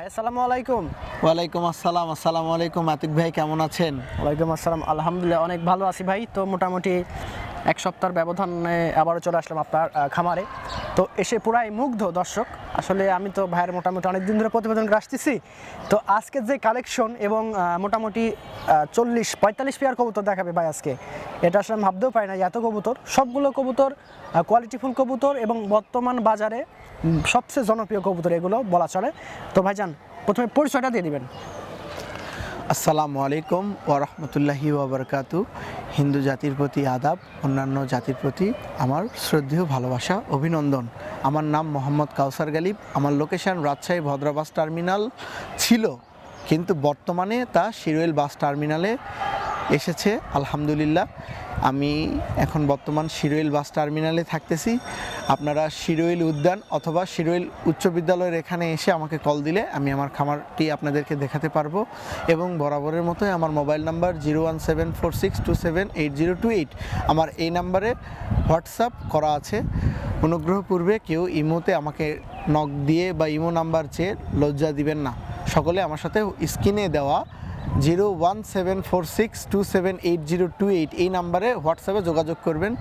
ভাই আসসালামু আলাইকুম। ওয়ালাইকুম আসসালাম আসসালামু আলাইকুম। আতিক ভাই কেমন আছেন? ওয়ালাইকুম আসসালাম। আলহামদুলিল্লাহ অনেক ভালো আছি ভাই। তো মোটামুটি এক সপ্তাহের ব্যবধানে আবারও চলে আসলাম আপনার খামারে। তো এসে পুরাই মুগ্ধ, দর্শক। আসলে আমি তো ভাইয়ের মোটামুটি অনেক দিন ধরে প্রতিবেদন আসতেছি। তো আজকের যে কালেকশন এবং মোটামুটি চল্লিশ, পঁয়তাল্লিশ পেয়ার কবুতর দেখাবে ভাই আজকে। এটা আসলে আমি ভাবতেও পারি না এত কবুতর। সবগুলো কবুতর কোয়ালিটিফুল কবুতর এবং বর্তমান বাজারে সবচেয়ে জনপ্রিয় কবুতর এগুলো বলা চলে। তো ভাইজান, প্রথমে পরিচয়টা দিয়ে দিবেন। আসসালামু আলাইকুম ওরহমতুল্লাহি ওবরকাতু হিন্দু জাতির প্রতি আদাব, অন্যান্য জাতির প্রতি আমার শ্রদ্ধেয় ভালোবাসা, অভিনন্দন। আমার নাম মোহাম্মদ কাউসার গালিব। আমার লোকেশন রাজশাহী ভদ্রাবাস টার্মিনাল ছিল কিন্তু বর্তমানে তা শিরোইল বাস টার্মিনালে এসেছে, আলহামদুলিল্লাহ। আমি এখন বর্তমান শিরোইল বাস টার্মিনালে থাকতেছি। আপনারা শিরোইল উদ্যান অথবা শিরোইল উচ্চ বিদ্যালয়ের এখানে এসে আমাকে কল দিলে আমি আমার খামারটি আপনাদেরকে দেখাতে পারব এবং বরাবরের মতোই আমার mobile number zero one seven four six two seven eight zero two eight. আমার এই নাম্বারে হোয়াটসঅ্যাপ করা আছে। অনুগ্রহপূর্বে কেউ ইমোতে আমাকে নক দিয়ে বা ইমো নাম্বার চেয়ে লজ্জা দিবেন না। সকলে আমার সাথে স্ক্রিনে দেওয়া zero one seven four six two seven eight zero two eight এই নাম্বারে হোয়াটসঅ্যাপে যোগাযোগ করবেন।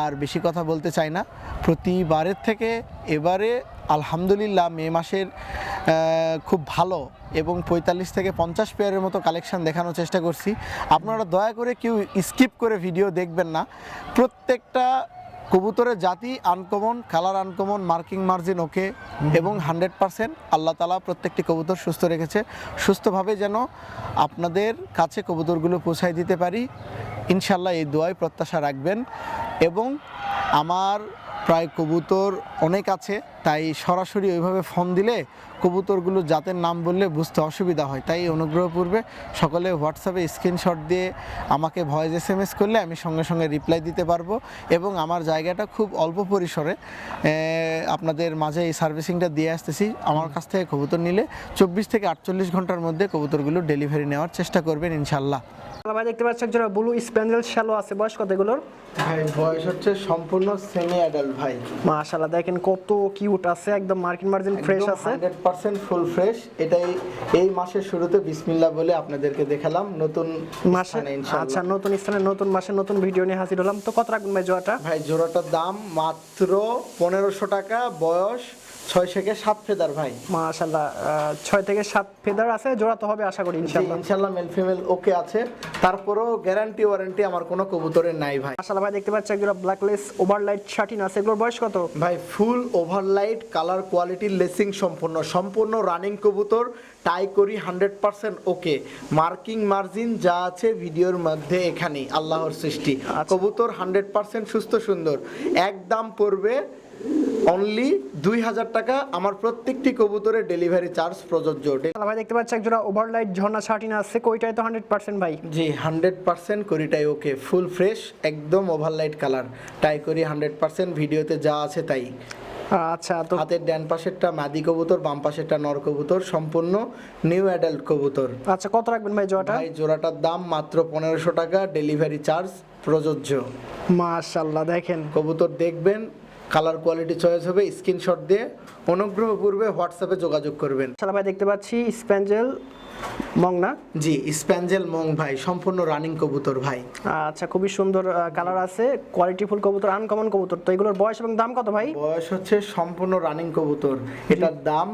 আর বেশি কথা বলতে চাই না। প্রতিবারের থেকে এবারে আলহামদুলিল্লাহ মে মাসের খুব ভালো এবং পঁয়তাল্লিশ থেকে পঞ্চাশ পেয়ারের মতো কালেকশন দেখানোর চেষ্টা করছি। আপনারা দয়া করে কেউ স্কিপ করে ভিডিও দেখবেন না। প্রত্যেকটা কবুতরের জাতি uncommon colour uncommon marking margin okay এবং হান্ড্রেড পারসেন্ট আল্লাহ তালা প্রত্যেকটি কবুতর সুস্থ রেখেছে। সুস্থভাবে যেন আপনাদের কাছে কবুতরগুলো পৌঁছায় দিতে পারি ইনশাল্লাহ এই দোয়াই প্রত্যাশা রাখবেন। এবং আমার প্রায় কবুতর অনেক আছে, তাই সরাসরি ওইভাবে ফোন দিলে কবুতরগুলো জাতের নাম বললে বুঝতে অসুবিধা হয়। তাই অনুগ্রহ অনুগ্রহপূর্বে সকলে হোয়াটসঅ্যাপে স্ক্রিনশট দিয়ে আমাকে ভয়েস এস এম এস করলে আমি সঙ্গে সঙ্গে রিপ্লাই দিতে পারব এবং আমার জায়গাটা খুব অল্প পরিসরে আপনাদের মাঝে এই সার্ভিসিংটা দিয়ে আসতেছি। আমার কাছ থেকে কবুতর নিলে চব্বিশ থেকে আটচল্লিশ ঘণ্টার মধ্যে কবুতরগুলো ডেলিভারি নেওয়ার চেষ্টা করবেন ইনশাল্লাহ। ভাই দেখতে পাচ্ছি একজন ব্লু স্প্যান্ডেল শ্যালো আছে। বয়স কত এগুলোর? ভাই বয়স হচ্ছে সম্পূর্ণ সেমি অ্যাডাল্ট ভাই। মাশাআল্লাহ দেখেন কত কিউট আছে একদম মার্কিন মার্জিন ফ্রেশ আছে। পার্সেন্ট ফুল ফ্রেশ এটাই এই মাসের শুরুতে বিসমিল্লা বলে আপনাদেরকে দেখালাম। নতুন মাসে আচ্ছা নতুন স্থানে নতুন মাসে নতুন ভিডিও নিয়ে হাজির হলাম। তো কত রাখবেন ভাই জোড়াটা? ভাই জোড়াটার দাম মাত্র পনেরোশো টাকা বয়স ছয় থেকে সাত ফেদার ভাই। মাশাআল্লাহ আহ, ছয় থেকে সাত ফেদার আছে জোড়া তো হবে আশা করি ইনশাআল্লাহ। ইনশাল্লাহ মেল ফিমেল ওকে আছে। তারপরেও গ্যারান্টি ওয়ারেন্টি আমার কোনো কবুতরের নাই ভাই। মাশাআল্লাহ ভাই দেখতে পাচ্ছি একজন ব্ল্যাকলেস ওভারলাইট শার্টিন আছে। এগুলোর বয়স কত? ভাই ফুল ওভারলাইট কালার কোয়ালিটির লেসিং সম্পূর্ণ। সম্পূর্ণ রানিং কবুতর টাই করি hundred percent okay marking margin যা আছে ভিডিওর মধ্যে এখানেই আল্লাহর সৃষ্টি। কবুতর হান্ড্রেড পার্সেন্ট সুস্থ সুন্দর। একদম পড়বে অনলি দুই হাজার টাকা আমার প্রত্যেকটি কবুতরের ডেলিভারি চার্জ প্রযোজ্য। ভাই দেখতে পাচ্ছি একজন ওভারলাইট ঝর্ণা শার্টিন আছে কইটাই তো হান্ড্রেড পার্সেন্ট ভাই? জি হান্ড্রেড পার্সেন্ট করিটাই ওকে ফুল ফ্রেশ একদম ওভারলাইট কালার টাই করি হান্ড্রেড পার্সেন্ট ভিডিওতে যা আছে তাই। আচ্ছা তো হাতের ডান পাশেরটা মাদি কবুতর বাম পাশেরটা নর কবুতর সম্পূর্ণ নিউ অ্যাডাল্ট কবুতর। আচ্ছা কত রাখবেন ভাই জোয়াটা ভাই জোড়াটার দাম মাত্র পনেরোশো টাকা ডেলিভারি চার্জ প্রযোজ্য। মাশাআল্লাহ দেখেন। কবুতর দেখবেন কালার কোয়ালিটি চয়েস হবে স্ক্রিনশট দিয়ে অনুগ্রহ অনুগ্রহপূর্বে হোয়াটসঅ্যাপে যোগাযোগ করবেন। মাশাআল্লাহ ভাই দেখতে পাচ্ছি স্প্যাঞ্জেল মংনা জি স্প্যাঞ্জেল মং ভাই সম্পূর্ণ রানিং কবুতর ভাই। আচ্ছা খুবই সুন্দর কালার আছে কোয়ালিটিফুল কবুতর আনকমন কবুতর। তো এগুলোর বয়স এবং দাম কত ভাই? বয়স হচ্ছে সম্পূর্ণ রানিং কবুতর। এটার দাম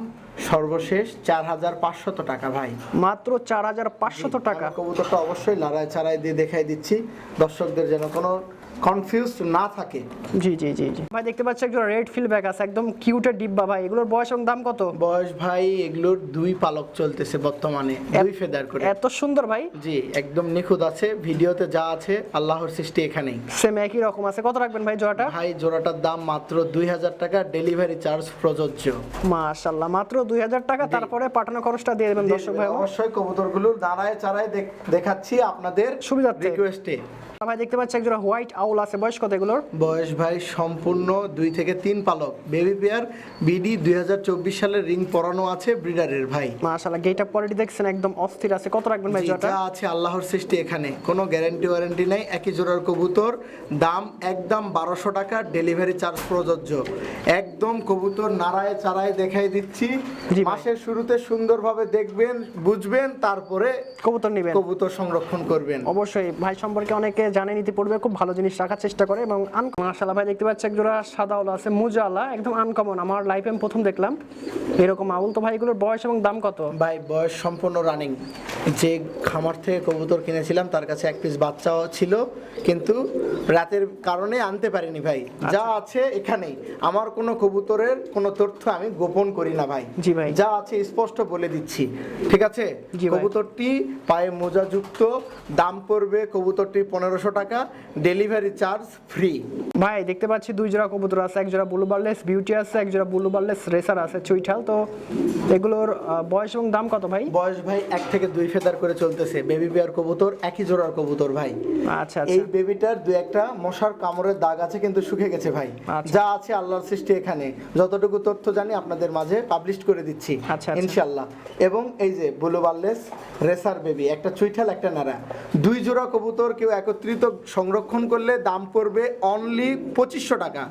সর্বশেষ চার হাজার পাঁচশত টাকা ভাই। মাত্র চার হাজার পাঁচশত টাকা। কবুতরটা অবশ্যই লড়াই চারাই দিয়ে দেখাই দিচ্ছি। দর্শকদের যেন কোনো কনফিউজ না থাকে। জি জি জি জি। ভাই দেখতে পাচ্ছি একজন রেড ফিল ব্যাগ আছে একদম কিউটের ডিব্বা ভাই। এগুলোর বয়স এবং দাম কত? বয়স ভাই এগুলোর দুই পালক চলতেছে বর্তমানে দুই ফেদার করে। এত সুন্দর ভাই? জি একদম নিখুঁত আছে ভিডিওতে যা আছে আল্লাহর সৃষ্টি এখানেই। সেম একই রকম আছে। কত রাখবেন ভাই জোড়াটা? ভাই জোড়াটার দাম মাত্র দুই হাজার টাকা ডেলিভারি চার্জ প্রযোজ্য। মাশাআল্লাহ মাত্র দুই হাজার টাকা তারপরে পাঠানো খরচটা দিয়ে দেবেন দর্শক ভাই। অবশ্যই কবুতরগুলো দাঁড়ায় চারায় দেখ- দেখাচ্ছি আপনাদের সুবিধার্থে। রিকোয়েস্টে ভাই দেখতে পাচ্ছি একজন হোয়াইট আউল আছে। বয়স কত এগুলোর? বয়স ভাই সম্পূর্ণ দুই থেকে তিন পালক। বেবি পেয়ার বিডি দুই সালের রিং পরানো আছে ব্রিডারের ভাই। মাশাআল্লাহ গেটআপ কোয়ালিটি দেখছেন একদম অস্থির আছে। কত রাখবেন ভাই জোড়াটা? আছে আল্লাহর সৃষ্টি এখানে। কোনো গ্যারান্টি ওয়ারেন্টি নাই একই জোড়ার কবুতর। দাম একদম বারোশো টাকা ডেলিভারি চার্জ প্রযোজ্য। একদম কবুতর নাড়ায় চারায় দেখাই দিচ্ছি। মাসের শুরুতে সুন্দরভাবে দেখবেন বুঝবেন তারপরে কবুতর নেবেন। কবুতর সংরক্ষণ করবেন। অবশ্যই ভাই সম্পর্কে অনেকে জানে নিতে পড়বে খুব ভালো জিনিস রাখার চেষ্টা করে এবং মাশাআল্লাহ ভাই দেখতে পাচ্ছি একজোড়া সাদা ওলা আছে মুজালা একদম আনকমন আমার লাইফে আমি প্রথম দেখলাম। এরকম আউল। তো ভাই এগুলোর বয়স এবং দাম কত? ভাই বয়স সম্পূর্ণ রানিং যে খামার থেকে কবুতর কিনেছিলাম তার কাছে এক পিস বাচ্চাও ছিল কিন্তু রাতের কারণে আনতে পারিনি ভাই। যা আছে এখানেই। আমার কোনো কবুতরের কোনো তথ্য আমি গোপন করি না ভাই। জি ভাই। যা আছে স্পষ্ট বলে দিচ্ছি। ঠিক আছে? কবুতরটি পায়ে মোজাযুক্ত দাম পড়বে কবুতরটি পনেরোশো টাকা ডেলিভারি চার্জ ফ্রি ভাই দেখতে পাচ্ছি দুই জোড়া কবুতর আছে এক জোড়া ব্লু বার্লেস বিউটি আছে এক জোড়া ব্লু বার্লেস রেসার আছে চুইঠাল। তো এগুলোর বয়স এবং দাম কত ভাই? বয়স ভাই এক থেকে দুই ফেদার করে চলতেছে বেবি বিয়ার কবুতর একই জোড়ার কবুতর ভাই। আচ্ছা এই আচ্ছা বেবিটার দু একটা মশার কামড়ের দাগ আছে কিন্তু শুকে গেছে ভাই। আচ্ছা। যা আছে আল্লাহর সৃষ্টি এখানে। যতটুকু তথ্য জানি আপনাদের মাঝে পাবলিশ করে দিচ্ছি আচ্ছা, আচ্ছা। ইনশাল্লাহ এবং এই যে বুলু বার্লেস রেসার বেবি একটা চুইঠাল একটা নাড়া দুই জোড়া কবুতর কেউ একত্রিত সংরক্ষণ করলে দাম পড়বে অনলি পঁচিশশো টাকা।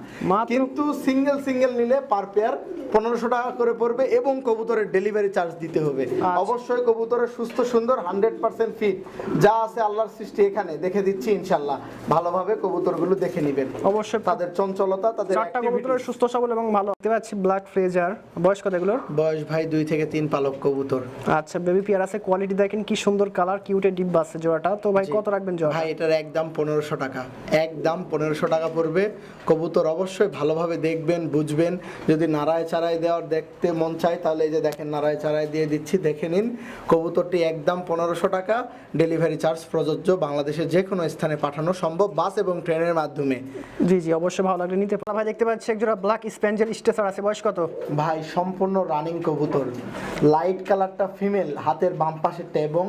কিন্তু সিঙ্গেল সিঙ্গেল নিলে পার পেয়ার পনেরোশো টাকা করে পড়বে এবং কবুতরের ডেলিভারি চার্জ দিতে হবে। আচ্ছা। অবশ্যই কবুতরের সুস্থ সুন্দর হান্ড্রেড পার্সেন্ট ফিট যা আছে আল্লাহর সৃষ্টি এখানে দেখে দিচ্ছি ইনশাল্লাহ। ভালোভাবে কবুতরগুলো দেখে নেবেন। অবশ্যই। তাদের চঞ্চলতা তাদের চারটা কবুতরের সুস্থ সবল এবং ভালো। দেখতে পাচ্ছি ব্ল্যাক ফ্রেজার বয়স কত এগুলোর? বয়স ভাই দুই থেকে তিন পালক কবুতর। আচ্ছা বেবি পিয়ার আছে। কোয়ালিটি দেখেন কি সুন্দর কালার কিউটে ডিব্বা আছে জোড়াটা। তো ভাই কত রাখবেন জোড়া ভাই এটার একদম পনেরোশো টাকা। একদম পনেরোশো টাকা পড়বে। কবুতর অবশ্যই ভালোভাবে দেখবেন বুঝবেন। যদি নাড়ায় চারায় দেওয়ার দেখতে মন চায় তাহলে এই যে দেখেন নাড়ায় চারায় দিয়ে দিচ্ছি দেখে নিন। কবুতরটি একদম পনেরোশো টাকা। ডেলিভারি চার্জ প্রযোজ্য বাংলাদেশের যে কোনো স্থানে পাঠানো সম্ভব বাস এবং ট্রেনের মাধ্যমে। জি জি অবশ্যই ভালো লাগলে নিতে ভাই দেখতে পাচ্ছি একজোড়া ব্ল্যাক স্প্যাঞ্জেল স্টেসার আছে। বয়স কত? ভাই সম্পূর্ণ রানিং কবুতর। লাইট কালারটা ফিমেল হাতের বাম পাশেরটা এবং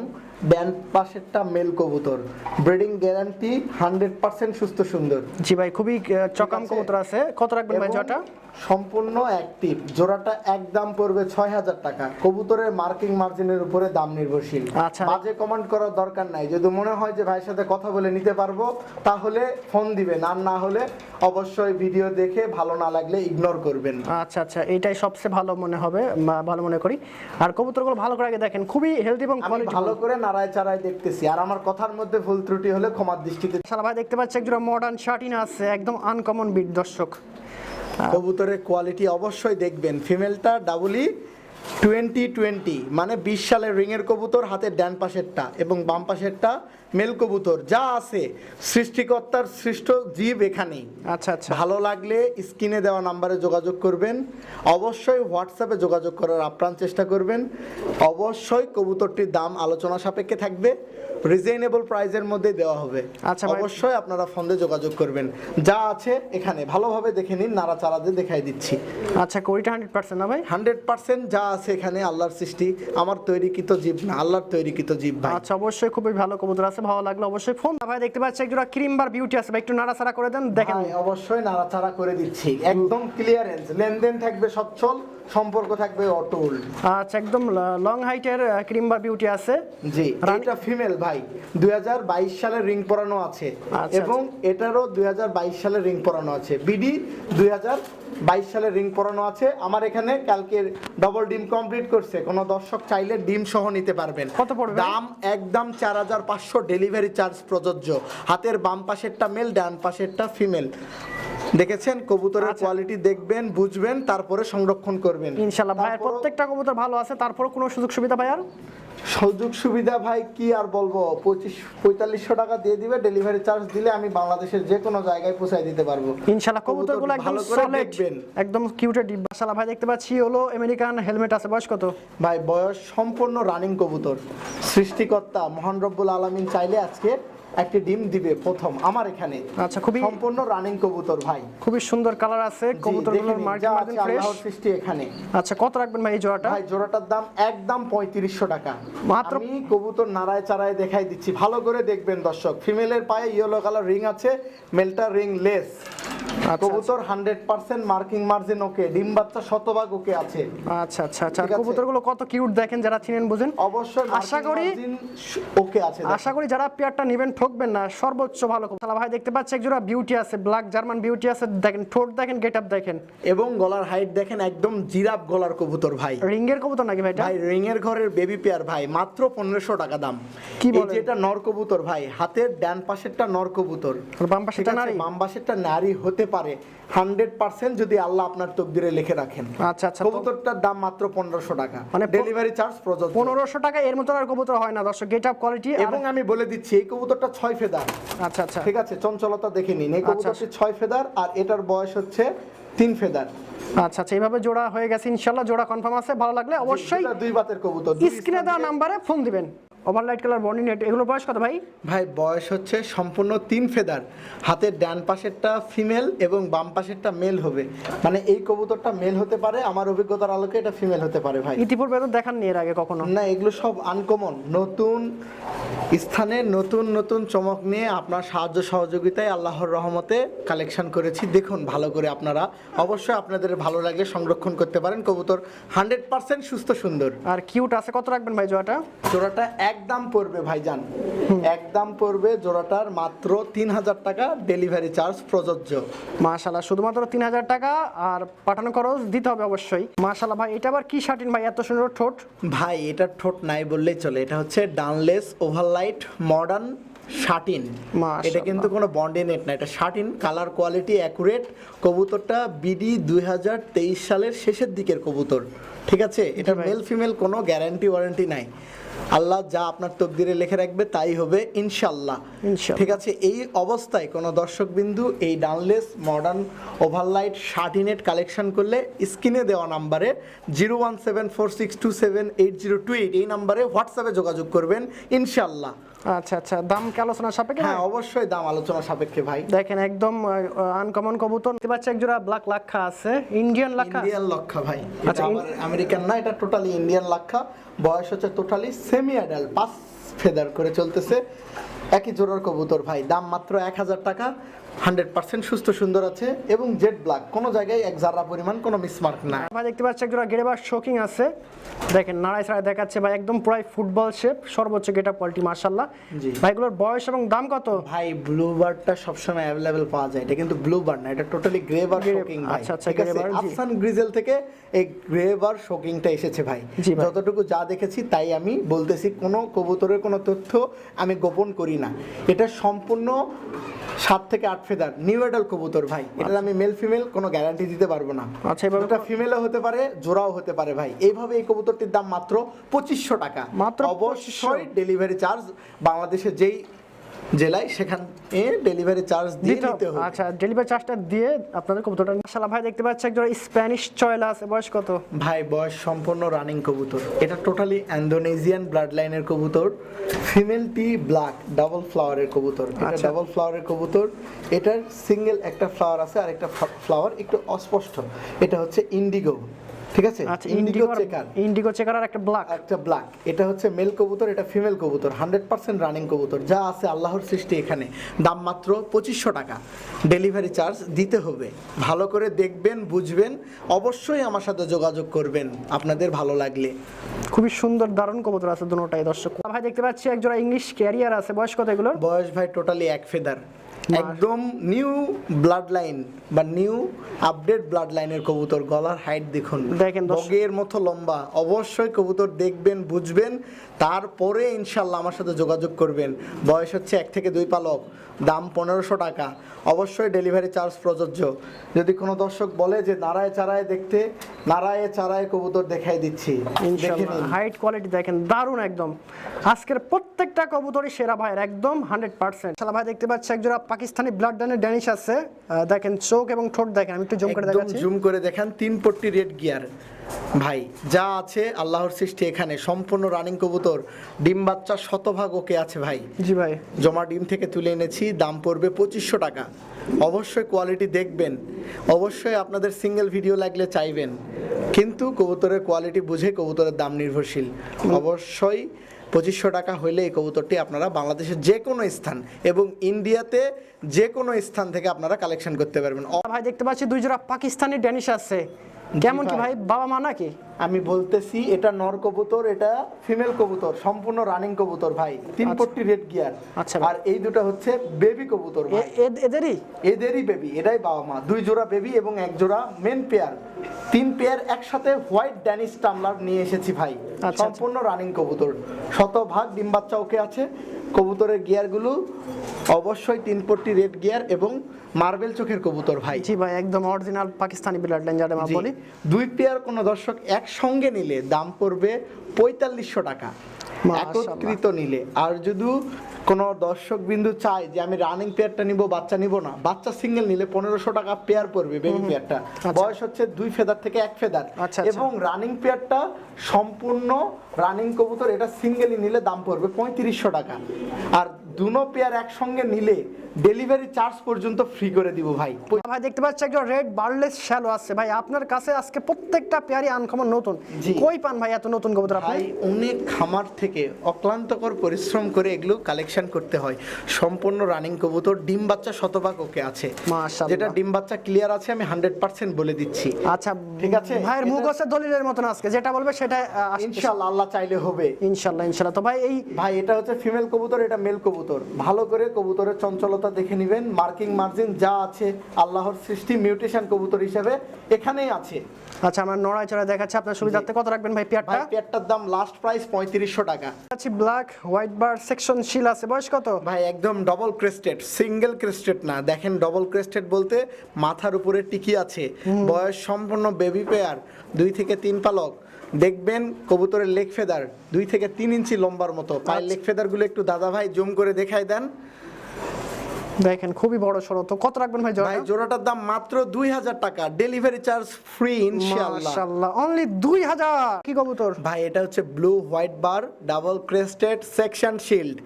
ব্যান পাশেরটা মেল কবুতর। ব্রিডিং গ্যারান্টি হান্ড্রেড পার্সেন্ট সুস্থ সুন্দর। জি ভাই খুবই চকাম। কবুতর আছে। কত রাখবেন ভাই জোড়াটা সম্পূর্ণ অ্যাক্টিভ জোড়াটা একদম পড়বে ছয় হাজার টাকা। কবুতরের মার্কিং মার্জিনের উপরে দাম নির্ভরশীল। আচ্ছা। বাজে কমেন্ট করার দরকার নাই। যদি মনে হয় যে ভাইয়ের সাথে কথা বলে নিতে পারব তাহলে ফোন দিবেন। আর না হলে অবশ্যই ভিডিও দেখে ভালো না লাগলে ইগনোর করবেন। আচ্ছা আচ্ছা। এটাই সবচেয়ে ভালো মনে হবে ভালো মনে করি। আর কবুতরগুলো ভালো করে আগে দেখেন। খুবই হেলদি এবং আমি ভালো করে নাড়ায় চাড়ায় দেখতেছি। আর আমার কথার মধ্যে ভুল ত্রুটি হলে ক্ষমার দৃষ্টিতে সালা ভাই দেখতে পাচ্ছি একজোড়া মডার্ন শার্টিন আছে। একদম আনকমন বিট দর্শক। কবুতরের কোয়ালিটি অবশ্যই দেখবেন। ফিমেলটা ডাবলি টোয়েন্টি টোয়েন্টি মানে বিশ সালের রিংয়ের কবুতর, হাতের ডান পাশেরটা এবং বাম পাশেরটা মেল কবুতর যা আছে সৃষ্টিকর্তার সৃষ্ট জীব এখানেই। আচ্ছা আচ্ছা। ভালো লাগলে স্ক্রিনে দেওয়া নাম্বারে যোগাযোগ করবেন অবশ্যই হোয়াটসঅ্যাপে যোগাযোগ করার আপ্রাণ চেষ্টা করবেন। অবশ্যই কবুতরটির দাম আলোচনা সাপেক্ষে থাকবে রিজনেবল প্রাইজের মধ্যে দেওয়া হবে। আচ্ছা অবশ্যই আপনারা ফোন যোগাযোগ করবেন। যা আছে এখানে ভালোভাবে দেখে নিন নাড়া চাড়া দিয়ে দেখাই দিচ্ছি। আচ্ছা কোড়িটা হান্ড্রেড পার্সেন্ট না ভাই? হান্ড্রেড পার্সেন্ট যা আছে এখানে আল্লাহর সৃষ্টি আমার তৈরিকৃত জীব না আল্লাহর তৈরিকৃত জীব ভাই। আচ্ছা অবশ্যই খুবই ভালো কবুতর আছে। ভালো লাগল অবশ্যই ফোন ভাই দেখতে পাচ্ছি একজোড়া ক্রিম বার বিউটি আছে ভাই একটু নাড়াচাড়া করে দেন দেখেন। অবশ্যই নাড়াচাড়া করে দিচ্ছি। একদম ক্লিয়ারেন্স লেনদেন থাকবে সচ্ছল সম্পর্ক থাকবে অটল। আচ্ছা একদম লং হাইটের ক্রিম বার বিউটি আছে। জি এটা ফিমেল ভাই। দুই সালের রিং পরানো আছে। আচ্ছা, এবং এটারও দুই সালের রিং পরানো আছে। বিডি দুই সালের রিং পরানো আছে। আমার এখানে কালকে ডবল ডিম কমপ্লিট করছে। কোনো দর্শক চাইলে ডিম সহ নিতে পারবেন। কত পড়বে? দাম একদম চার হাজার পাঁচশো ডেলিভারি চার্জ প্রযোজ্য। হাতের বাম পাশেরটা মেল ডান পাশেরটা ফিমেল দেখেছেন? কবুতরের আচ্ছা। কোয়ালিটি দেখবেন বুঝবেন তারপরে সংরক্ষণ করবেন। ইনশাআল্লাহ ভাইয়ের প্রত্যেকটা কবুতর ভালো আছে তারপরে কোনো সুযোগ সুবিধা ভাইয়ার? আর সুযোগ সুবিধা ভাই কি আর বলব? পঁচিশ পঁয়তাল্লিশশো টাকা দিয়ে দিবে ডেলিভারি চার্জ দিলে আমি বাংলাদেশের যে কোনো জায়গায় পৌঁছায় দিতে পারব। ইনশাল্লাহ কবুতরগুলো একদম সলিড একদম কিউটের ডিব্বা। শালা ভাই দেখতে পাচ্ছি হলো আমেরিকান হেলমেট আছে। বয়স কত? ভাই বয়স সম্পূর্ণ রানিং কবুতর। সৃষ্টিকর্তা মহান রব্বুল আলমিন চাইলে আজকে একটি ডিম দিবে প্রথম আমার এখানে। আচ্ছা খুবই সম্পূর্ণ রানিং কবুতর ভাই। খুবই সুন্দর কালার আছে কবুতরগুলোর মার্কিং মার্জিন ফ্রেশ সৃষ্টি এখানে। আচ্ছা কত রাখবেন ভাই এই জোড়াটা? ভাই জোড়াটার দাম একদম পঁয়ত্রিশশো টাকা। মাত্র- আমি কবুতর নাড়ায় চাড়ায় দেখাই দিচ্ছি। ভালো করে দেখবেন দর্শক। ফিমেলের পায়ে ইয়েলো কালার রিং আছে মেলটা রিং লেস কবুতর hundred percent marking margin okay. ডিম বাচ্চা শতভাগ ওকে আছে। আচ্ছা আচ্ছা আচ্ছা। কবুতরগুলো কত কিউট দেখেন যারা চিনেন বুঝেন? অবশ্যই আশা করি- ওকে আছে আশা করি যারা পেয়ারটা নেবেন ঠকবেন না। সর্বোচ্চ ভালো সালা ভাই দেখতে পাচ্ছি একজোড়া বিউটি আছে ব্ল্যাক জার্মান বিউটি আছে। দেখেন ঠোঁট দেখেন গেট আপ দেখেন। এবং গলার হাইট দেখেন একদম জিরাফ গলার কবুতর ভাই। রিঙ্গের কবুতর নাকি ভাইটা ভাই রিং এর ঘরের বেবি পেয়ার ভাই। মাত্র পনেরোশো টাকা দাম। কি যে এটা নর কবুতর ভাই হাতের ডান পাশেরটা নর কবুতর। বাম পাশে ঠিক আছে, নারী? বাম পাশেরটা নারী হতে পারে। হান্ড্রেড পার্সেন্ট যদি আল্লাহ আপনার তকদিরে লিখে রাখেন। আচ্ছা আচ্ছা কবুতরটার দাম মাত্র পনেরোশো টাকা। মানে ডেলিভারি চার্জ প্রযোজ্য। পনেরোশো টাকা এর মতো আর কবুতর হয় না দর্শক গেট আপ কোয়ালিটি এবং আমি বলে দিচ্ছি এই কবুতরটা ছয় ফেদার। আচ্ছা আচ্ছা। ঠিক আছে চঞ্চলতা দেখে নিন। এই আচ্ছা, কবুতরটি ছয় ফেদার আর এটার বয়স হচ্ছে তিন ফেদার। আচ্ছা আচ্ছা এইভাবে জোড়া হয়ে গেছে ইনশাল্লাহ জোড়া কনফার্ম আছে। ভালো লাগলে অবশ্যই দুই বাতের কবুতর স্ক্রিনে দেওয়া নাম্বারে ফোন দিবেন। ওভারলাইট কালার বর্নি নেট এগুলো বয়স কত ভাই? ভাই বয়স হচ্ছে সম্পূর্ণ তিন ফেদার। হাতের ডান পাশেরটা ফিমেল এবং বাম পাশেরটা মেল হবে। মানে এই কবুতরটা মেল হতে পারে আমার অভিজ্ঞতার আলোকে এটা ফিমেল হতে পারে ভাই। ইতিপূর্বে তো দেখাননি এর আগে কখনো। না এগুলো সব আনকমন নতুন স্থানে নতুন নতুন চমক নিয়ে আপনার সাহায্য সহযোগিতায় আল্লাহর রহমতে কালেকশন করেছি। দেখুন ভালো করে আপনারা অবশ্যই আপনাদের ভালো লাগলে সংরক্ষণ করতে পারেন। কবুতর হান্ড্রেড পার্সেন্ট সুস্থ সুন্দর। আর কিউট আছে কত রাখবেন ভাই জোড়াটা? জোড়াটা একদম পড়বে ভাইজান। একদম পড়বে জোড়াটার মাত্র তিন হাজার টাকা ডেলিভারি চার্জ প্রযোজ্য। মাশাল্লাহ শুধুমাত্র তিন হাজার টাকা আর পাঠানো খরচ দিতে হবে অবশ্যই। মাশাল্লাহ ভাই এটা আবার কি শার্টিন ভাই? এত সুন্দর ঠোঁট। ভাই এটা ঠোঁট নাই বললেই চলে। এটা হচ্ছে ডানলেস ওভারলাইট মডার্ন শার্টিন। মাশাআল্লাহ। এটা কিন্তু কোনো বন্ডে নেট না। এটা শার্টিন কালার কোয়ালিটি অ্যাকুরেট কবুতরটা বিডি দুই হাজার তেইশ সালের শেষের দিকের কবুতর। ঠিক আছে? এটা মেল ফিমেল কোনো গ্যারান্টি ওয়ারেন্টি নাই। আল্লাহ যা আপনার তকদিরে লিখে রাখবে তাই হবে ইনশাল্লাহ ঠিক আছে এই অবস্থায় কোনো দর্শক বিন্দু এই ডানলেস মডার্ন ওভারলাইট শার্টিনেট কালেকশন করলে স্ক্রিনে দেওয়া নাম্বারে zero one seven four six two seven eight zero two eight এই নাম্বারে হোয়াটসঅ্যাপে যোগাযোগ করবেন ইনশাল্লাহ আচ্ছা আচ্ছা দাম কি আলোচনা সাপেক্ষে হ্যাঁ অবশ্যই দাম আলোচনা সাপেক্ষে ভাই। দেখেন একদম আনকমন কবুতর। দেখতে পাচ্ছি একজোড়া ব্ল্যাক লাক্ষা আছে ইন্ডিয়ান লাক্ষা ইন্ডিয়ান লক্ষা ভাই। আচ্ছা, আচ্ছা আমেরিকান না এটা টোটালি ইন্ডিয়ান লাক্ষা বয়স হচ্ছে টোটালি সেমি অ্যাডাল্ট পাঁচ ফেদার করে চলতেছে। একই জোড়ার কবুতর ভাই। দাম মাত্র এক হাজার টাকা। হান্ড্রেড পার্সেন্ট সুস্থ সুন্দর আছে এবং জেড ব্ল্যাক কোনো জায়গায় এক জাররা পরিমাণ কোনো মিসমার্ক না। ভাই দেখতে পাচ্ছি একজোড়া গেরেবার শোকিং আছে। দেখেন নাড়াই ছাড়াই দেখাচ্ছে ভাই একদম প্রায় ফুটবল শেপ সর্বোচ্চ গেটা কোয়ালিটি মার্শাল্লাহ। ভাইগুলোর বয়স এবং দাম কত? ভাই ব্লু বার্ডটা সবসময় অ্যাভেলেবেল পাওয়া যায়। এটা কিন্তু ব্লু বার্ড না এটা টোটালি গ্রে বার শোকিং আচ্ছা, আচ্ছা, bar, জি। আফসান গ্রিজেল থেকে এই গ্রে বার শোকিংটা এসেছে ভাই। যতটুকু যা দেখেছি তাই আমি বলতেছি কোনো কবুতরের কোনো তথ্য আমি গোপন করি না। এটা সম্পূর্ণ সাত থেকে আট ফেদার। নিউ এডাল কবুতর ভাই। এটা আমি মেল ফিমেল কোনো গ্যারান্টি দিতে পারব না। আচ্ছা, এভাবে এটা ফিমেলও হতে পারে জোড়াও হতে পারে ভাই। এইভাবে এই কবুতরটির দাম মাত্র পঁচিশশো টাকা। মাত্র অবশ্যই ডেলিভারি চার্জ বাংলাদেশে যেই জেলায় সেখানে ডেলিভারি চার্জ দিয়ে দিতে হবে। আচ্ছা ডেলিভারি চার্জটা দিয়ে আপনাদের কবুতরটা মাশাল্লাহ ভাই দেখতে পাচ্ছি একজোড়া স্প্যানিশ চয়লা আছে বয়স কত? ভাই বয়স সম্পূর্ণ রানিং কবুতর। এটা টোটালি ইন্দোনেশিয়ান ব্লাড লাইনের কবুতর ফিমেলটি ব্ল্যাক ডাবল ফ্লাওয়ারের কবুতর। এটা আচ্ছা। ডাবল ফ্লাওয়ারের কবুতর। এটার সিঙ্গেল একটা ফ্লাওয়ার আছে আর একটা ফ্লাওয়ার একটু অস্পষ্ট। এটা হচ্ছে ইন্ডিগো ঠিক আছে? ইন্ডিগো চেকার ইন্ডিগো চেকার আর একটা ব্ল্যাক একটা ব্ল্যাক এটা হচ্ছে মেল কবুতর এটা ফিমেল কবুতর। হান্ড্রেড পার্সেন্ট রানিং কবুতর। যা আছে আল্লাহর সৃষ্টি এখানে। দাম মাত্র পঁচিশশো টাকা। ডেলিভারি চার্জ দিতে হবে। ভালো করে দেখবেন বুঝবেন। অবশ্যই আমার সাথে যোগাযোগ করবেন। আপনাদের ভালো লাগলে। খুবই সুন্দর দারুণ কবুতর আছে দুটোটাই দর্শক। ভাই দেখতে পাচ্ছি একজোড়া ইংলিশ ক্যারিয়ার আছে। বয়স কত এগুলোর? বয়স ভাই টোটালি এক ফেদার একদম নিউ ব্লাড লাইন বা নিউ আপডেট ব্লাড লাইনের কবুতর গলার হাইট দেখুন। দেখেন বগের মতো লম্বা। অবশ্যই কবুতর দেখবেন বুঝবেন। তারপরে ইনশাল্লাহ আমার সাথে যোগাযোগ করবেন। বয়স হচ্ছে এক থেকে দুই পালক। দাম পনেরোশো টাকা। অবশ্যই ডেলিভারি চার্জ প্রযোজ্য। যদি কোনো দর্শক বলে যে নাড়ায় চারায় দেখতে নাড়ায় চারায় কবুতর দেখাই দিচ্ছি। হাইট কোয়ালিটি দেখেন দারুণ একদম। আজকের প্রত্যেকটা কবুতরই সেরা ভাইয়ের একদম হান্ড্রেড পার্সেন্ট ভাই দেখতে পাচ্ছি একজোড়া পাকিস্তানি ব্লাড ডানের ড্যানিশ আছে। দেখেন চোখ এবং ঠোঁট দেখেন আমি একটু জুম করে দেখাচ্ছি। জুম করে দেখেন তিন পট্টি রেড গিয়ার ভাই যা আছে আল্লাহর সৃষ্টি এখানে সম্পূর্ণ রানিং কবুতর। ডিম বাচ্চা শতভাগ ওকে আছে ভাই। জি ভাই। জমা ডিম থেকে তুলে এনেছি দাম পড়বে পঁচিশশো টাকা। অবশ্যই কোয়ালিটি দেখবেন। অবশ্যই আপনাদের সিঙ্গেল ভিডিও লাগলে চাইবেন। কিন্তু কবুতরের কোয়ালিটি বুঝে কবুতরের দাম নির্ভরশীল। অবশ্যই পঁচিশশো টাকা হইলে এই কবুতরটি আপনারা বাংলাদেশের যে কোনো স্থান এবং ইন্ডিয়াতে যে কোনো স্থান থেকে আপনারা কালেকশন করতে পারবেন। ভাই দেখতে পাচ্ছি দুই জোড়া পাকিস্তানি ড্যানিশ আছে। কেমন কি। ভাই? বাবা মা নাকি? আমি বলতেছি এটা নর কবুতর এটা ফিমেল কবুতর সম্পূর্ণ রানিং কবুতর ভাই তিন আচ্ছা। পট্টি রেড গিয়ার আচ্ছা আর এই দুটো হচ্ছে বেবি কবুতর ভাই। এদেরই? এদেরই বেবি এটাই বাবা মা দুই জোড়া বেবি এবং এক জোড়া মেন পেয়ার তিন পেয়ার একসাথে হোয়াইট ড্যানিশ টামলার নিয়ে এসেছি ভাই। আচ্ছা। সম্পূর্ণ রানিং কবুতর। শতভাগ ডিম বাচ্চা ওকে আছে। কবুতরের গিয়ারগুলো অবশ্যই তিন পট্টি রেড গিয়ার এবং মার্বেল চোখের কবুতর ভাই। জি ভাই একদম অরিজিনাল পাকিস্তানি ব্লাড লাইন আমরা বলি। দুই পেয়ার কোন দর্শক একসঙ্গে নিলে দাম পড়বে পঁয়তাল্লিশশো টাকা। একত্রিত নিলে। আর যদি কোনো দর্শক বিন্দু চায় যে আমি রানিং পেয়ারটা নিব বাচ্চা নিব না বাচ্চা সিঙ্গেল নিলে পনেরোশো টাকা পেয়ার পড়বে বেবি পেয়ারটা বয়স হচ্ছে দুই ফেদার থেকে এক ফেদার। আচ্ছা, আচ্ছা। এবং রানিং পেয়ারটা সম্পূর্ণ রানিং কবুতর এটা সিঙ্গেলই নিলে দাম পড়বে পঁয়ত্রিশশো টাকা। আর দুনো পেয়ার একসঙ্গে নিলে ডেলিভারি চার্জ পর্যন্ত ফ্রি করে দিব ভাই। ভাই দেখতে পাচ্ছি একটা রেড বার্লেস শ্যালো আছে। ভাই আপনার কাছে আজকে প্রত্যেকটা পেয়ারি আনকমন নতুন। কই পান ভাই এত নতুন কবুতর আপনি? ভাই অনেক খামার থেকে অক্লান্তকর পরিশ্রম করে এগুলো কালেকশন করতে হয়। সম্পূর্ণ রানিং কবুতর ডিম বাচ্চা শতভাগ ওকে আছে। মাশাআল্লাহ। যেটা ডিম বাচ্চা ক্লিয়ার আছে আমি হান্ড্রেড পার্সেন্ট বলে দিচ্ছি। আচ্ছা ঠিক আছে? ভাইয়ের মুখ আছে দলিলের মতন আজকে যেটা বলবে সেটা ইনশাল্লাহ আল্লাহ চাইলে হবে। ইনশাল্লাহ ইনশাল্লাহ তো ভাই এই ভাই এটা হচ্ছে ফিমেল কবুতর এটা মেল কবুতর। ভালো করে কবুতরের চঞ্চলতা দেখে নেবেন মার্কিং মার্জিন যা আছে আল্লাহর সৃষ্টি মিউটেশন কবুতর হিসেবে এখানেই আছে। আচ্ছা আমরা নড়াই চড়াই দেখাচ্ছি। আপনার সুবিধার্থে কত রাখবেন ভাই ভাই পেয়ারটা পেয়ারটার দাম লাস্ট প্রাইস পঁয়ত্রিশশো টাকা। আচ্ছা ব্ল্যাক হোয়াইট বার সেকশন শিল আছে। বয়স কত? ভাই একদম ডবল ক্রেস্টেড সিঙ্গেল ক্রেস্টেড না। দেখেন ডবল ক্রেস্টেড বলতে মাথার উপরে টিকি আছে। বয়স সম্পূর্ণ বেবি পেয়ার দুই থেকে তিন পালক। দেখবেন কবুতরের লেগ ফেদার দুই থেকে তিন ইঞ্চি লম্বার মতো। পায়ের লেগ ফেদারগুলো একটু দাদা ভাই জুম করে দেখাই দেন। দেখেন খুবই বড় সরো তো কত রাখবেন ভাই ভাই জোড়াটার দাম মাত্র দুই হাজার টাকা। ডেলিভারি চার্জ ফ্রি ইনশাআল্লাহ। মাশাআল্লাহ অনলি দুই হাজার। কি কবুতর? ভাই এটা হচ্ছে blue white bar double crested Saxon shield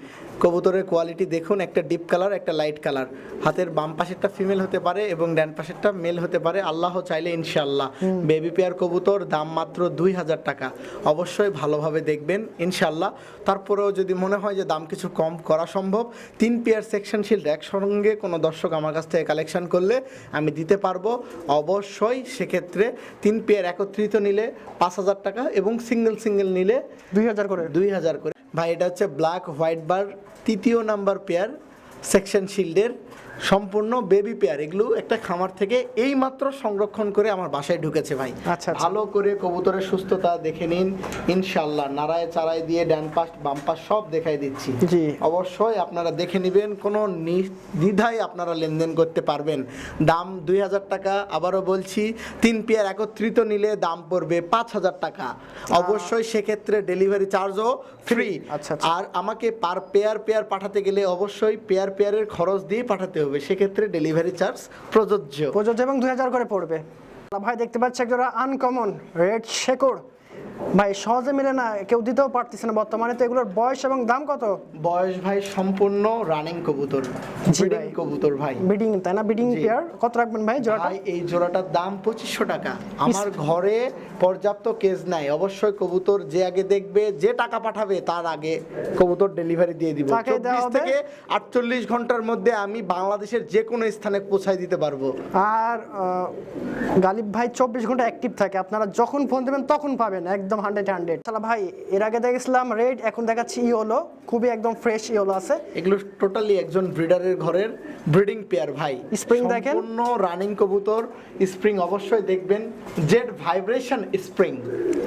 কবুতরের কোয়ালিটি দেখুন একটা ডিপ কালার একটা লাইট কালার হাতের বাম পাশেরটা ফিমেল হতে পারে এবং ডান পাশেরটা মেল হতে পারে। আল্লাহ চাইলে ইনশাল্লাহ বেবি পেয়ার কবুতর দাম মাত্র দুই হাজার টাকা। অবশ্যই ভালোভাবে দেখবেন ইনশাল্লাহ তারপরেও যদি মনে হয় যে দাম কিছু কম করা সম্ভব তিন পেয়ার সেকশন শিল্ড একসঙ্গে কোনো দর্শক আমার কাছ থেকে কালেকশন করলে আমি দিতে পারব। অবশ্যই সেক্ষেত্রে তিন পেয়ার একত্রিত নিলে পাঁচ হাজার টাকা এবং সিঙ্গেল সিঙ্গেল নিলে দুই হাজার করে। দুই হাজার করে। ভাই এটা হচ্ছে ব্ল্যাক হোয়াইট বার তৃতীয় নাম্বার পেয়ার সেকশন শিল্ডের সম্পূর্ণ বেবি পেয়ার এগুলো একটা খামার থেকে এই মাত্র সংরক্ষণ করে আমার বাসায় ঢুকেছে ভাই। আচ্ছা, আচ্ছা। ভালো করে কবুতরের সুস্থতা দেখে নিন ইনশাল্লাহ নাড়ায় চারায় দিয়ে ডান পাশ বাম পাশ সব দেখাই দিচ্ছি। জি। অবশ্যই আপনারা দেখে নেবেন কোনো দ্বিধায় আপনারা লেনদেন করতে পারবেন। দাম দুই হাজার টাকা আবারও বলছি তিন পেয়ার একত্রিত নিলে দাম পড়বে পাঁচ হাজার টাকা। অবশ্যই সেক্ষেত্রে ডেলিভারি চার্জও ফ্রি আচ্ছা, আচ্ছা। আর আমাকে পার পেয়ার পেয়ার পাঠাতে গেলে অবশ্যই পেয়ার পেয়ারের খরচ দিয়ে পাঠাতে হবে, সেক্ষেত্রে ডেলিভারি চার্জ প্রযোজ্য। প্রযোজ্য এবং দুই হাজার করে পড়বে। ভাই, দেখতে পাচ্ছি একজোড়া আনকমন রেড শেকড়। ভাই সহজে মিলে না কেউ দিতেও পারতেছে না বর্তমানে। তো এগুলোর বয়স এবং দাম কত? বয়স ভাই সম্পূর্ণ রানিং কবুতর ব্রিডিং। কবুতর ভাই। বিডিং তাই না? বিডিং পেয়ার কত রাখবেন ভাই জোড়াটা? ভাই এই জোড়াটার দাম পঁচিশশো টাকা। আমার ঘরে পর্যাপ্ত কেজ নাই। অবশ্যই কবুতর যে আগে দেখবে যে টাকা পাঠাবে তার আগে কবুতর ডেলিভারি দিয়ে দিব। চব্বিশ? থেকে আটচল্লিশ ঘণ্টার মধ্যে আমি বাংলাদেশের যে কোনো স্থানে পৌঁছায় দিতে পারব। আর গালিব ভাই চব্বিশ ঘণ্টা অ্যাক্টিভ থাকে। আপনারা যখন ফোন দেবেন তখন পাবেন। একদম হান্ড্রেড হান্ড্রেড তাহলে ভাই এর আগে দেখেছিলাম রেড এখন দেখাচ্ছি ইওলো খুবই একদম ফ্রেশ ইওলো আছে। এগুলো টোটালি একজন ব্রিডারের ঘরের ব্রিডিং পেয়ার ভাই। Spring দেখেন? সম্পূর্ণ রানিং কবুতর স্প্রিং অবশ্যই দেখবেন। জেড ভাইব্রেশন স্প্রিং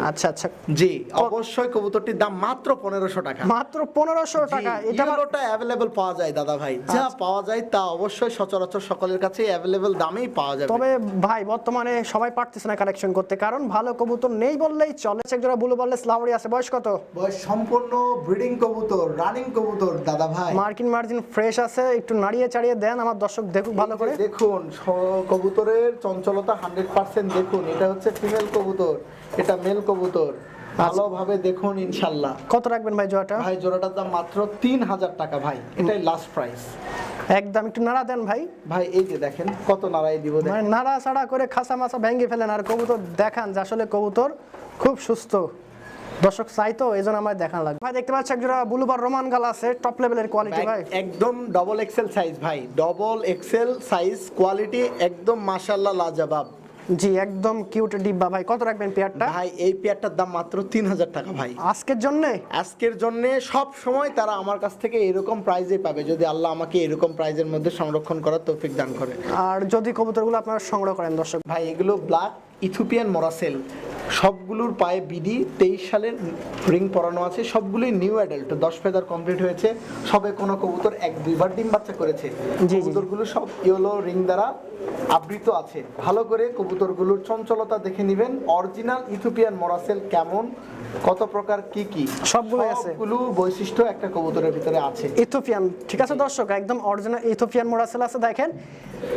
আচ্ছা আচ্ছা। জি অবশ্যই কবুতরটির দাম মাত্র পনেরোশো টাকা। মাত্র পনেরোশো টাকা। এটা ইয়েলোটা অ্যাভেলেবল পাওয়া যায় দাদা ভাই। যা আচ্ছা। পাওয়া যায় তা অবশ্যই সচরাচর সকলের কাছে অ্যাভেলেবল দামেই পাওয়া যাবে। তবে ভাই বর্তমানে সবাই পারতেছে না কালেকশন করতে। কারণ ভালো কবুতর নেই বললেই চলে। পাচ্ছি একজোড়া বুলু বললেস লাউরি আছে। বয়স কত? বয়স সম্পূর্ণ ব্রিডিং কবুতর রানিং কবুতর দাদা ভাই মার্কিন মার্জিন ফ্রেশ আছে একটু নাড়িয়ে চাড়িয়ে দেন আমার দর্শক দেখুক ভালো করে। দেখুন কবুতরের চঞ্চলতা হান্ড্রেড পার্সেন্ট দেখুন এটা হচ্ছে ফিমেল কবুতর এটা মেল কবুতর ভালোভাবে দেখুন ইনশাল্লাহ। কত রাখবেন ভাই জোয়াটা ভাই জোড়াটার দাম মাত্র তিন হাজার টাকা ভাই এটাই লাস্ট প্রাইস একদম একটু নাড়া দেন ভাই। ভাই এই যে দেখেন কত নাড়াই দিব মানে নাড়া ছাড়া করে খাসা মাছা ভেঙে ফেলেন আর কবুতর দেখান যে আসলে কবুতর খুব সুস্থ। দর্শক চাই তো এই জন্য আমার দেখান লাগবে। ভাই দেখতে পাচ্ছি একজোড়া বুলুবার রোমান গাল আছে টপ লেভেলের কোয়ালিটি ভাই একদম ডবল এক্সেল সাইজ ভাই ডবল এক্সেল সাইজ কোয়ালিটি একদম মাশাল্লাহ লাজবাব। জি একদম কিউট ডিব্বা ভাই। কত রাখবেন পেয়ারটা? ভাই এই পেয়ারটার দাম মাত্র তিন হাজার টাকা ভাই। আজকের জন্য? আজকের জন্য সব সময় তারা আমার কাছ থেকে এরকম প্রাইজে পাবে। যদি আল্লাহ আমাকে এরকম প্রাইজের মধ্যে সংরক্ষণ করার তৌফিক দান করে। আর যদি কবুতরগুলো আপনারা সংগ্রহ করেন দর্শক। ভাই এগুলো ব্ল্যাক ইথিওপিয়ান মরাসেল সবগুলোর পায়ে বিডি তেইশ সালের রিং পরানো আছে। সবগুলোই নিউ অ্যাডাল্ট। দশ ফেদার কমপ্লিট হয়েছে। সবে কোনো কবুতর এক দুইবার ডিম বাচ্চা করেছে। কবুতরগুলো সব ইয়েলো রিং দ্বারা আবৃত আছে। ভালো করে কবুতরগুলোর চঞ্চলতা দেখে নেবেন। অরিজিনাল ইথিওপিয়ান মরাসেল কেমন? কত প্রকার কি কি? সবগুলোই আছে। সবগুলো বৈশিষ্ট্য একটা কবুতরের ভিতরে আছে। ইথোপিয়ান ঠিক আছে দর্শক একদম অরিজিনাল ইথোপিয়ান মরাসেল আছে দেখেন।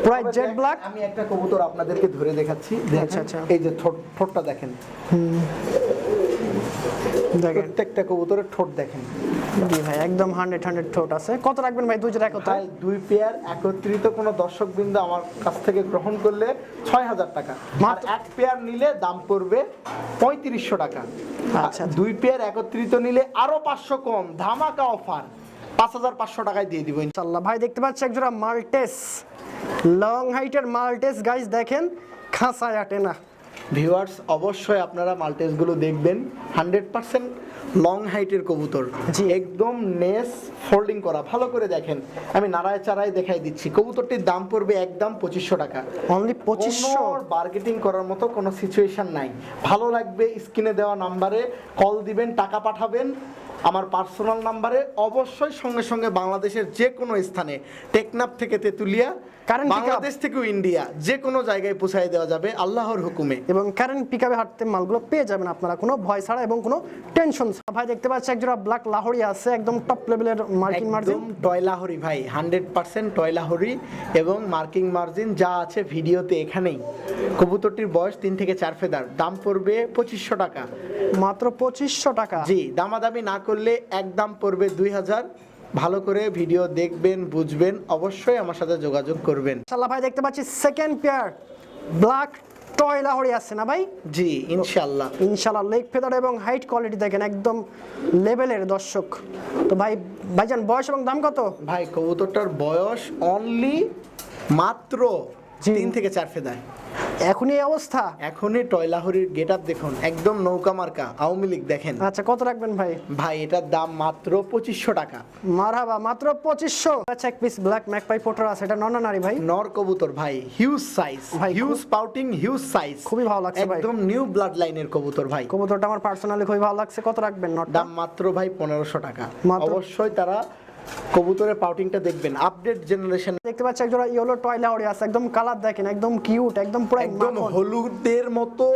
প্রায় জেড ব্ল্যাক আমি একটা কবুতর আপনাদেরকে ধরে দেখাচ্ছি। আচ্ছা, আচ্ছা। এই যে ঠোঁটটা দেখেন। প্রত্যেকটা কবুতরের ঠোঁট দেখেন। জি ভাই একদম হান্ড্রেড হান্ড্রেড ঠোঁট আছে। কত রাখবেন ভাই দুই পেয়ার একত্রিত কোনো দর্শক বিন্দু আমার কাছ থেকে গ্রহণ করলে ছয় হাজার টাকা। আর এক পেয়ার নিলে দাম পড়বে পঁয়ত্রিশশো টাকা। আচ্ছা। দুই পেয়ার একত্রিত নিলে আরও পাঁচশো কম ধামাকা অফার পাঁচ হাজার পাঁচশো টাকায় দিয়ে দিব ইনশাল্লাহ ভাই দেখতে পাচ্ছি একজোড়া মাল্টেস। লং হাইটের মাল্টেস গাইস দেখেন খাঁচায় আটে না। ভিউয়ার্স অবশ্যই আপনারা মাল্টেসগুলো দেখবেন। হান্ড্রেড পার্সেন্ট লং হাইটের কবুতর। জি। একদম নেস ফোল্ডিং করা। ভালো করে দেখেন। আমি নাড়ায় চারায় দেখাই দিচ্ছি। কবুতরটির দাম পড়বে একদম পঁচিশশো টাকা। অনলি পঁচিশশো? বার্গেটিং করার মতো কোনো সিচুয়েশন নাই। ভালো লাগবে স্ক্রিনে দেওয়া নাম্বারে কল দিবেন টাকা পাঠাবেন। আমার পার্সোনাল নাম্বারে অবশ্যই সঙ্গে সঙ্গে বাংলাদেশের যে কোনো স্থানে টেকনাফ থেকে তেতুলিয়া pickup। বাংলাদেশ থেকেও ইন্ডিয়া যে কোনো জায়গায় পৌঁছায় দেওয়া যাবে আল্লাহর হুকুমে। এবং কারেন্ট পিকআপে হাঁটতে মালগুলো পেয়ে যাবেন আপনারা। কোনো ভয় ছাড়া এবং কোনো টেনশন ভাই দেখতে পাচ্ছি একজোড়া ব্ল্যাক লাহোরি আছে একদম টপ লেভেলের মার্কিন মার্জিন একদম টয়লাহরি ভাই। হান্ড্রেড পার্সেন্ট টয়লাহরি এবং মার্কিং মার্জিন যা আছে ভিডিওতে এখানেই। কবুতরটির বয়স তিন থেকে চার ফেদার। দাম পড়বে পঁচিশশো টাকা। মাত্র পঁচিশশো টাকা। জি দামাদামি না করলে এক দাম পড়বে দুই হাজার। ভালো করে ভিডিও দেখবেন বুঝবেন অবশ্যই আমার সাথে যোগাযোগ করবেন। ইনশাল্লাহ ভাই দেখতে পাচ্ছি second pair black toy Lahori আছে না ভাই? জি ইনশাল্লাহ ইনশাল্লাহ লেগ ফেদার এবং হাইট কোয়ালিটি দেখেন একদম লেভেলের দর্শক। তো ভাই ভাইজান বয়স এবং দাম কত? ভাই কবুতরটার বয়স অনলি মাত্র। তিন থেকে চার ফেদার এখনই এই অবস্থা? এখনই টয়লাহরির গেট আপ দেখুন একদম নৌকা মার্কা আওয়ামী লীগ দেখেন। আচ্ছা কত রাখবেন ভাই? ভাই এটার দাম মাত্র পঁচিশশো টাকা। মারহাবা মাত্র পঁচিশশো। আচ্ছা এক পিস ব্ল্যাক ম্যাকপাই পোটার আছে এটা নন নারী ভাই? নর কবুতর ভাই হিউজ সাইজ ভাই, হিউজ পাউটিং হিউজ সাইজ খুবই ভালো লাগছে ভাই। একদম নিউ ব্লাড লাইনের কবুতর ভাই। কবুতরটা আমার পার্সোনালি খুবই ভালো লাগছে কত রাখবেন নটটা দাম মাত্র ভাই পনেরোশো টাকা। অবশ্যই তারা কবুতরের পাউটিংটা দেখবেন আপডেট জেনারেশন দেখতে পাচ্ছি একজোড়া ইয়েলো টয় লাহোরি আছে একদম কালার দেখেন একদম কিউট একদম পুরো একদম হলুদের মতো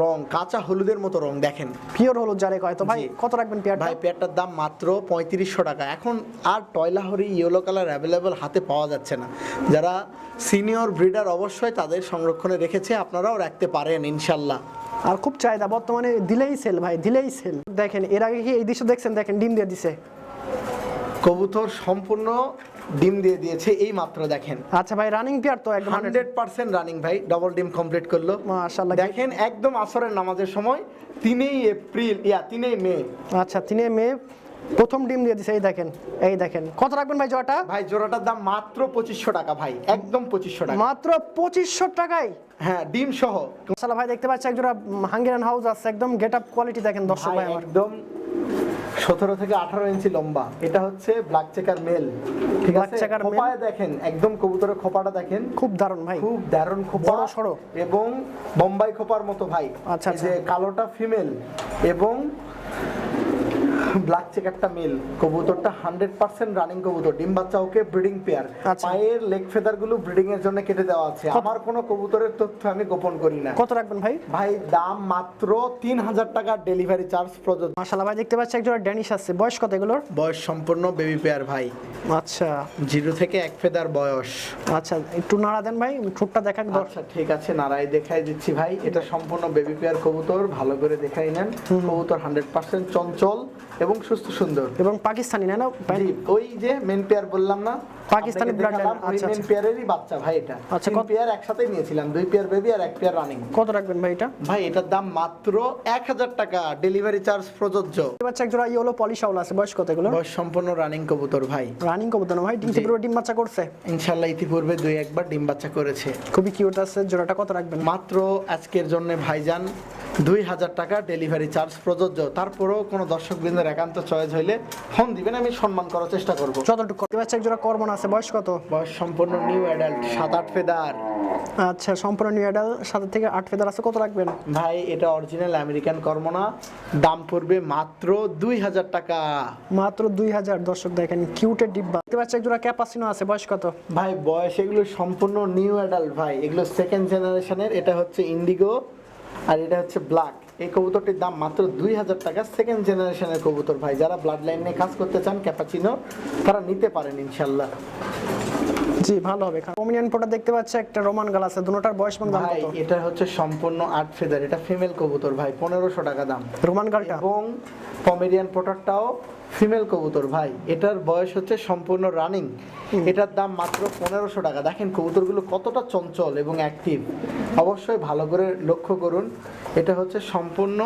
রং কাঁচা হলুদের মতো রং দেখেন। পিওর হলুদ যারে কয়। তো ভাই কত রাখবেন পেয়ারটা? ভাই পেয়ারটার দাম মাত্র পঁয়ত্রিশশো টাকা। এখন আর টয়লাহরি ইয়েলো কালার অ্যাভেলেবেল হাতে পাওয়া যাচ্ছে না। যারা সিনিয়র ব্রিডার অবশ্যই তাদের সংরক্ষণে রেখেছে আপনারাও রাখতে পারেন ইনশাল্লাহ। আর খুব চাহিদা বর্তমানে দিলেই সেল ভাই দিলেই সেল দেখেন এর আগে কি এই দৃশ্য দেখছেন? দেখেন ডিম দিয়ে দিছে। কবুতর সম্পূর্ণ ডিম দিয়ে দিয়েছে এই মাত্র দেখেন। আচ্ছা ভাই রানিং পেয়ার তো একদম হান্ড্রেড পার্সেন্ট রানিং ভাই ডবল ডিম কমপ্লিট করল। মাশাআল্লাহ। দেখেন একদম আসরের নামাজের সময় তিনই এপ্রিল ইয়া তিনই মে। আচ্ছা তিনে মে প্রথম ডিম দিয়ে দিছে এই দেখেন এই দেখেন। কত রাখবেন ভাই জয়টা ভাই জোড়াটার দাম মাত্র পঁচিশশো টাকা ভাই একদম পঁচিশশো টাকা। মাত্র পঁচিশশো টাকায়? হ্যাঁ ডিম সহ। মশালা ভাই দেখতে পাচ্ছি একজোড়া হাঙ্গেরান হাউস আছে একদম গেট আপ কোয়ালিটি দেখেন দর্শক ভাই একদম সতেরো থেকে আঠারো ইঞ্চি লম্বা। এটা হচ্ছে ব্ল্যাক চেকার মেল ঠিক আছে। খোপায় দেখেন একদম কবুতরের খোপাটা দেখেন। খুব দারুণ ভাই। খুব দারুণ খুব বড় সড়ো। এবং বোম্বাই খোপার মতো ভাই। আচ্ছা, এই যে কালোটা ফিমেল এবং ব্ল্যাক চেকারটা মেল কবুতরটা হান্ড্রেড পার্সেন্ট রানিং কবুতর ডিম বাচ্চা ওকে ব্রিডিং পেয়ার আচ্ছা। পায়ের লেগ ফেদারগুলো ব্রিডিং এর জন্য কেটে দেওয়া আছে। আমার কোনো কবুতরের তথ্য আমি গোপন করি না। কত রাখবেন ভাই? ভাই দাম মাত্র তিন হাজার টাকা ডেলিভারি চার্জ প্রযোজ্য। মাশাল্লাহ ভাই দেখতে পাচ্ছি একজোড়া ড্যানিশ আছে। বয়স কত এগুলোর? বয়স সম্পূর্ণ বেবি পেয়ার ভাই। আচ্ছা। জিরো থেকে এক ফেদার বয়স। আচ্ছা একটু নাড়া দেন ভাই ঠোঁটটা দেখাক দর আচ্ছা ঠিক আছে নারাই দেখাই দিচ্ছি ভাই। এটা সম্পূর্ণ বেবি পেয়ার কবুতর ভালো করে দেখাই নেন। কবুতর হান্ড্রেড পার্সেন্ট চঞ্চল এবং সুস্থ সুন্দর। এবং পাকিস্তানি না না ওই যে মেন পেয়ার বললাম না? পাকিস্তানি bloodline, দেখালাম, আচ্ছা, মেন আচ্ছা। পেয়ারেরই বাচ্চা ভাই এটা। আচ্ছা, কত- পেয়ার একসাথে নিয়েছিলাম দুই পেয়ার বেবি আর এক পেয়ার রানিং কত রাখবেন ভাই এটা? ভাই এটার দাম মাত্র এক হাজার টাকা ডেলিভারি চার্জ প্রযোজ্য। একজোড়া ইয়েলো পলিশ আউল আছে বয়স কত এগুলো বয়স সম্পূর্ণ রানিং কবুতর ভাই। রানিং কবুতর না ভাই ডিম। ডিম বাচ্চা করছে। ইনশাল্লাহ ইতিপূর্বে দুই একবার ডিম বাচ্চা করেছে। খুবই কিউট আছে জোড়াটা কত রাখবেন? মাত্র আজকের জন্য ভাইজান দুই হাজার টাকা ডেলিভারি চার্জ প্রযোজ্য। তারপরেও কোনো দর্শক বৃন্দের একান্ত চয়েস হইলে ফোন দিবেন আমি সম্মান করার চেষ্টা করব। যতটুকু পাচ্ছি একজোড়া কর্মন আছে বয়স কত? বয়স সম্পূর্ণ নিউ অ্যাডাল্ট সাত আট ফেদার। আচ্ছা সম্পূর্ণ নিউ অ্যাডাল সাত থেকে আট ফেদার আছে কত রাখবেন? ভাই এটা অরিজিনাল আমেরিকান কর্মনা। দাম পড়বে মাত্র দুই হাজার টাকা। মাত্র দুই হাজার দর্শক দেখেন কিউটের ডিব্বা। দেখতে পাচ্ছি একজোড়া ক্যাপাসিনো আছে বয়স কত? ভাই বয়স এগুলো সম্পূর্ণ নিউ অ্যাডাল্ট ভাই। এগুলো সেকেন্ড জেনারেশনের এটা হচ্ছে ইন্ডিগো আর এটা হচ্ছে ব্ল্যাক এই কবুতরটির দাম মাত্র দুই হাজার টাকা সেকেন্ড জেনারেশনের কবুতর ভাই। যারা ব্লাড লাইন নিয়ে কাজ করতে চান ক্যাপাচিনো তারা নিতে পারেন ইনশাল্লাহ। জি ভালো হবে কমিনিয়ান পোটা দেখতে পাচ্ছি একটা রোমান গাল আছে দুটোটার বয়স এবং দাম ভাই কত? এটা হচ্ছে সম্পূর্ণ আট ফেদার এটা ফিমেল কবুতর ভাই পনেরোশো টাকা দাম। রোমান গালটা এবং পমেরিয়ান পোটারটাও ফিমেল কবুতর ভাই এটার বয়স হচ্ছে সম্পূর্ণ রানিং এটার দাম মাত্র পনেরোশো টাকা। দেখেন কবুতরগুলো কতটা চঞ্চল এবং অ্যাক্টিভ অবশ্যই ভালো করে লক্ষ্য করুন এটা হচ্ছে সম্পূর্ণ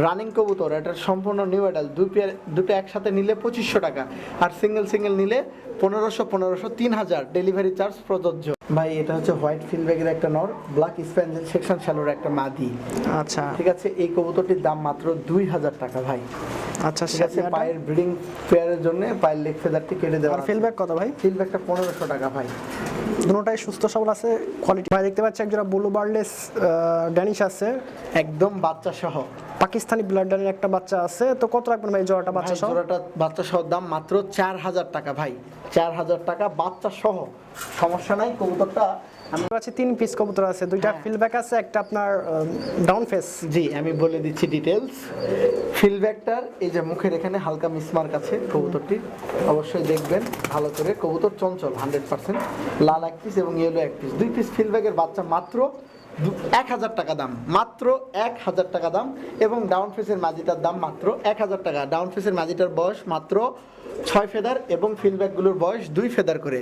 রানিং কবুতর এটার সম্পূর্ণ নিউ অ্যাডাল দুই পেয়ার দুটো একসাথে নিলে পঁচিশশো টাকা আর সিঙ্গেল সিঙ্গেল নিলে পনেরোশো পনেরোশো তিন হাজার ডেলিভারি চার্জ প্রযোজ্য। ভাই এটা হচ্ছে হোয়াইট ফিলব্যাগের একটা নর ব্ল্যাক স্প্যাঞ্জেল সেকশন শ্যালোর একটা মাদি। আচ্ছা। ঠিক আছে এই কবুতরটির দাম মাত্র দুই হাজার টাকা ভাই। আচ্ছা ঠিক আছে পায়ের ব্রিডিং পেয়ারের জন্য পায়ের লেগ ফেদারটি কেটে দেওয়া আর ফিলব্যাক কত ভাই? ফিলব্যাকটা পনেরোশো টাকা ভাই। দুটোটাই সুস্থ সবল আছে কোয়ালিটি ভাই দেখতে পাচ্ছি একজোড়া ব্লু বার্ডলেস ড্যানিশ আছে। একদম বাচ্চা সহ। পাকিস্তানি ব্লাড ডানের একটা বাচ্চা আছে তো কত রাখবেন ভাই জোড়াটা বাচ্চা সহ জোড়াটা বাচ্চা সহ দাম মাত্র চার হাজার টাকা ভাই। চার হাজার টাকা বাচ্চা সহ সমস্যা নাই কবুতরটা আমি কাছে তিন পিস কবুতর আছে দুইটা। ফিলব্যাক আছে একটা আপনার ডাউন ফেস জি আমি বলে দিচ্ছি ডিটেলস ফিলব্যাকটার এই যে মুখের এখানে হালকা মিসমার্ক আছে কবুতরটি অবশ্যই দেখবেন ভালো করে। কবুতর চঞ্চল হান্ড্রেড পার্সেন্ট লাল এক পিস এবং ইয়েলো এক পিস দুই পিস ফিলব্যাকের বাচ্চা মাত্র এক হাজার টাকা দাম, মাত্র এক হাজার টাকা দাম এবং ডাউন ফেসের মাঝিটার দাম মাত্র এক হাজার টাকা। ডাউন ফেসের মাঝিটার বয়স মাত্র ছয় ফেদার এবং ফিল্ডব্যাকগুলোর বয়স দুই ফেদার করে।